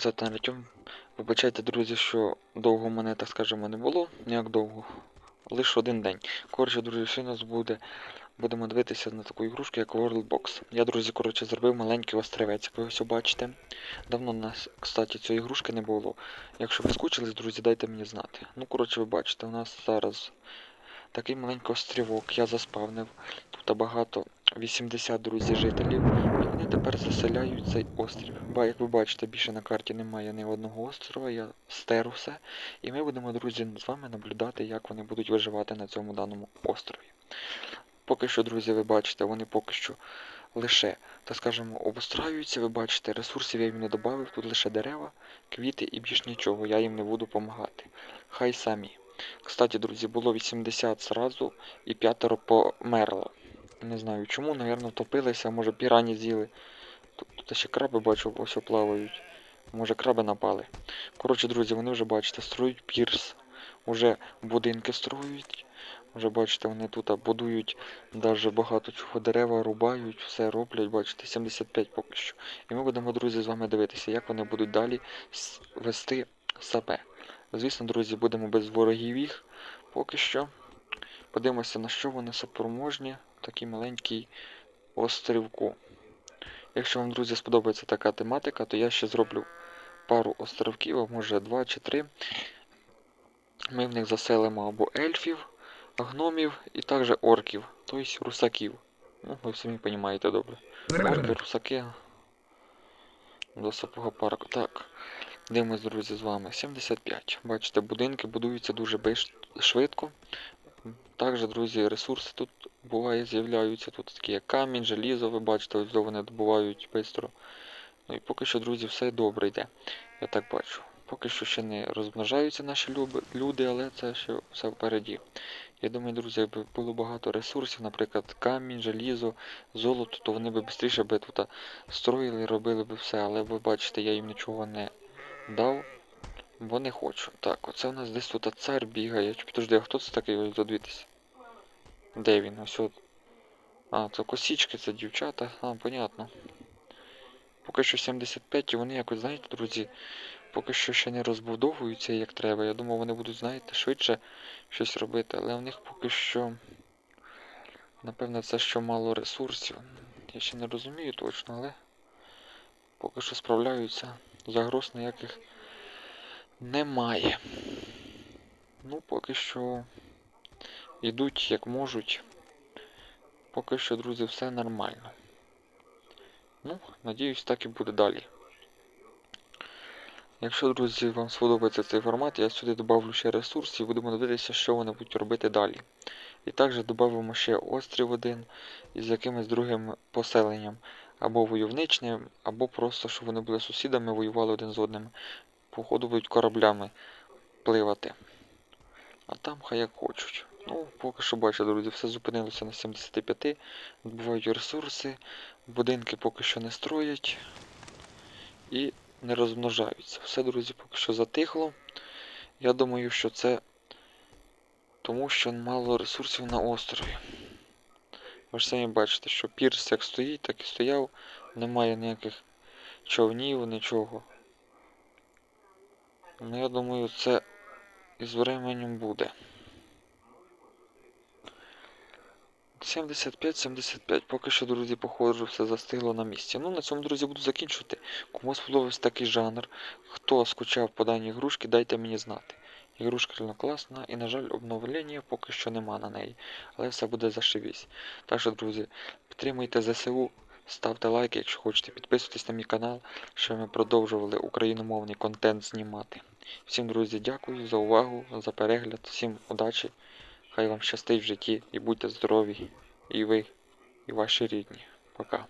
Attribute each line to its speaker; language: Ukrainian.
Speaker 1: звати Артем. Вибачайте, друзі, що довго мене, так скажемо, не було, ніяк довго. Лише один день. Коротше, друзі, у нас буде. Будемо дивитися на таку ігрушку, як World Box. Я, друзі, коротше, зробив маленький острівець, як ви ось бачите. Давно у нас, кстати, цієї ігрушки не було. Якщо ви скучились, друзі, дайте мені знати. Ну, коротше, ви бачите, у нас зараз такий маленький острівок, я заспавнив. Тут багато 80 друзі жителів. І вони тепер заселяють цей острів. Ба, як ви бачите, більше на карті немає ні одного острова, я стер усе. І ми будемо, друзі, з вами наблюдати, як вони будуть виживати на цьому даному острові. Поки що, друзі, ви бачите, вони поки що лише, так скажемо, обустраюються. Ви бачите, ресурсів я їм не додав, тут лише дерева, квіти і більш нічого, я їм не буду допомагати. Хай самі. Кстати, друзі, було 80 зразу і п'ятеро померло. Не знаю чому, напевно, втопилися, може пірані з'їли. Тут, ще краби бачу, ось плавають. Може краби напали. Коротше, друзі, вони вже бачите, строють пірс. Уже будинки строють. Вже бачите, вони тут будують навіть багато чого дерева, рубають, все роблять, бачите, 75 поки що. І ми будемо, друзі, з вами дивитися, як вони будуть далі вести себе. Звісно, друзі, будемо без ворогів їх поки що. Подивимося, на що вони спроможні в такій маленькій острівку. Якщо вам, друзі, сподобається така тематика, то я ще зроблю пару островків, а може два чи три. Ми в них заселимо або ельфів, гномів і також орків, тобто русаків. Ну, ви самі розумієте добре. Орки, русаки. До сапога парку. Так. Дивимось, друзі, з вами. 75. Бачите, будинки будуються дуже швидко. Також, друзі, ресурси тут буває з'являються. Тут такі як камінь, желізо, ви бачите, ось вони добувають швидко. Ну і поки що, друзі, все добре йде. Я так бачу. Поки що ще не розмножаються наші люди, але це ще все впереді. Я думаю, друзі, якби було багато ресурсів, наприклад, камінь, желізо, золото, то вони би швидше би тут строїли, робили би все, але ви бачите, я їм нічого не дав, бо не хочу. Так, оце у нас десь тут цар бігає. Підожди, а хто це такий додивитися? Де він? Ось от. А, це косічки, це дівчата. А, понятно. Поки що 75 і вони якось, знаєте, друзі, поки що ще не розбудовуються як треба. Я думав, вони будуть, знаєте, швидше щось робити, але в них поки що. Напевно, це що мало ресурсів. Я ще не розумію точно, але поки що справляються. Загроз ніяких немає. Ну, поки що йдуть як можуть. Поки що, друзі, все нормально. Ну, надіюсь, так і буде далі. Якщо, друзі, вам сподобається цей формат, я сюди додавлю ще ресурсів і будемо дивитися, що вони будуть робити далі. І також додамо ще острів один із якимось другим поселенням. Або войовничним, або просто, щоб вони були сусідами, воювали один з одним. Походу будуть кораблями пливати. А там хай як хочуть. Ну, поки що бачу, друзі, все зупинилося на 75. Бувають ресурси, будинки поки що не строять і не розмножаються. Все, друзі, поки що затихло. Я думаю, що це тому, що мало ресурсів на острові. Ви ж самі бачите, що пірс як стоїть, так і стояв. Немає ніяких човнів, нічого. Ну, я думаю, це із временем буде. 75-75. Поки що, друзі, походжу, все застигло на місці. Ну, на цьому, друзі, буду закінчувати. Кому сподобався такий жанр, хто скучав по даній ігрушці, дайте мені знати. Ігрушка реально класна і, на жаль, обновлення поки що нема на неї. Але все буде зашивісь. Так що, друзі, підтримуйте ЗСУ, ставте лайки, якщо хочете, підписуйтесь на мій канал, щоб ми продовжували україномовний контент знімати. Всім, друзі, дякую за увагу, за перегляд, всім удачі. Хай вам щастить в житті і будьте здорові, і ви, і ваші рідні. Пока.